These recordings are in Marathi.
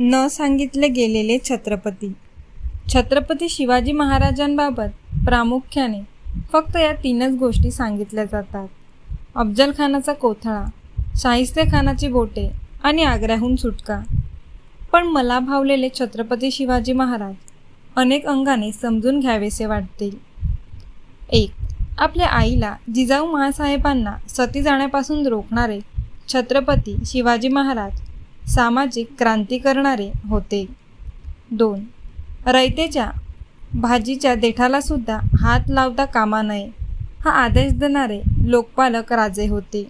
न सांगितले गेलेले छत्रपती. छत्रपती शिवाजी महाराजांबाबत प्रामुख्याने फक्त या तीनच गोष्टी सांगितल्या जातात. अफजलखानाचा कोथळा शाहिस्तेखानाची बोटे आणि आग्र्याहून सुटका. पण मला भावलेले छत्रपती शिवाजी महाराज अनेक अंगाने समजून घ्यावेसे वाटतील. एक आपल्या आईला जिजाऊ महासाहेबांना सती जाण्यापासून रोखणारे छत्रपती शिवाजी महाराज सामाजिक क्रांती करणारे होते. दोन. रयतेच्या भाजीच्या देठालासुद्धा हात लावता कामा नये हा आदेश देणारे लोकपालक राजे होते.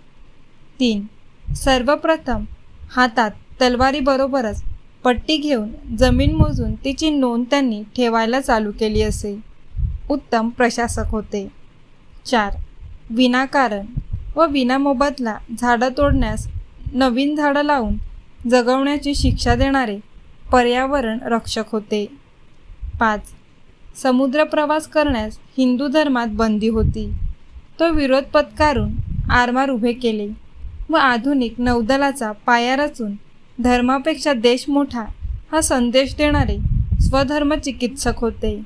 तीन. सर्वप्रथम हातात तलवारीबरोबरच पट्टी घेऊन जमीन मोजून तिची नोंद त्यांनी ठेवायला चालू केली असे. उत्तम प्रशासक होते. चार. विनाकारण व विनामोबदला झाडं तोडण्यास नवीन झाडं लावून जगवण्याची शिक्षा देणारे पर्यावरण रक्षक होते. पाच. समुद्र प्रवास करण्यास हिंदू धर्मात बंदी होती. तो विरोध पत्कारून आरमार उभे केले व आधुनिक नौदलाचा पाया रचून धर्मापेक्षा देश मोठा हा संदेश देणारे स्वधर्म चिकित्सक होते.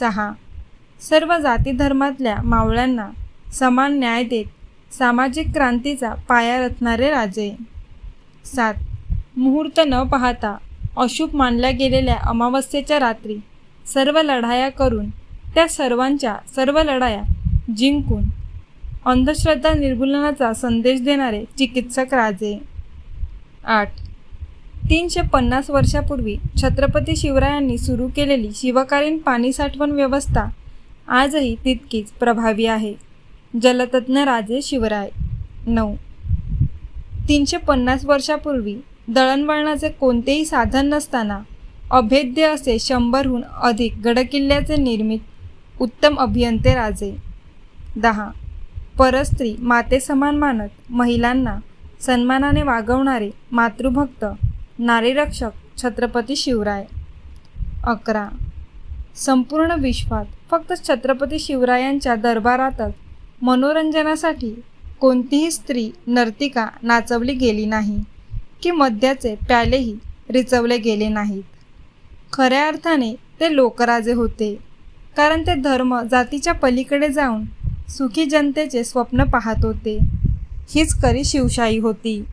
सहा. सर्व जाती धर्मातल्या मावळ्यांना समान न्याय देत सामाजिक क्रांतीचा पाया रचणारे राजे. सात. मुहूर्त न पाहता अशुभ मानल्या गेलेल्या अमावस्येच्या रात्री सर्व लढाया करून त्या सर्वांच्या सर्व लढाया जिंकून अंधश्रद्धा निर्मूलनाचा संदेश देणारे चिकित्सक राजे. आठ. तीनशे पन्नास वर्षापूर्वी छत्रपती शिवरायांनी सुरू केलेली शिवकालीन पाणी साठवण व्यवस्था आजही तितकीच प्रभावी आहे. जलतज्ञ राजे शिवराय. नऊ. तीनशे पन्नास वर्षापूर्वी दळणवळणाचे कोणतेही साधन नसताना अभेद्य असे शंभरहून अधिक गडकिल्ल्याचे निर्मित उत्तम अभियंते राजे. दहा. परस्त्री माते समान मानत महिलांना सन्मानाने वागवणारे मातृभक्त नारीरक्षक छत्रपती शिवराय. अकरा. संपूर्ण विश्वात फक्त छत्रपती शिवरायांच्या दरबारातच मनोरंजनासाठी कोणतीही स्त्री नर्तिका नाचवली गेली नाही. की मद्याचे प्यालेही रिचवले गेले नाहीत. खऱ्या अर्थाने ते लोकराजे होते. कारण ते धर्म जातीच्या पलीकडे जाऊन सुखी जनतेचे स्वप्न पाहत होते. हीच खरी शिवशाही होती.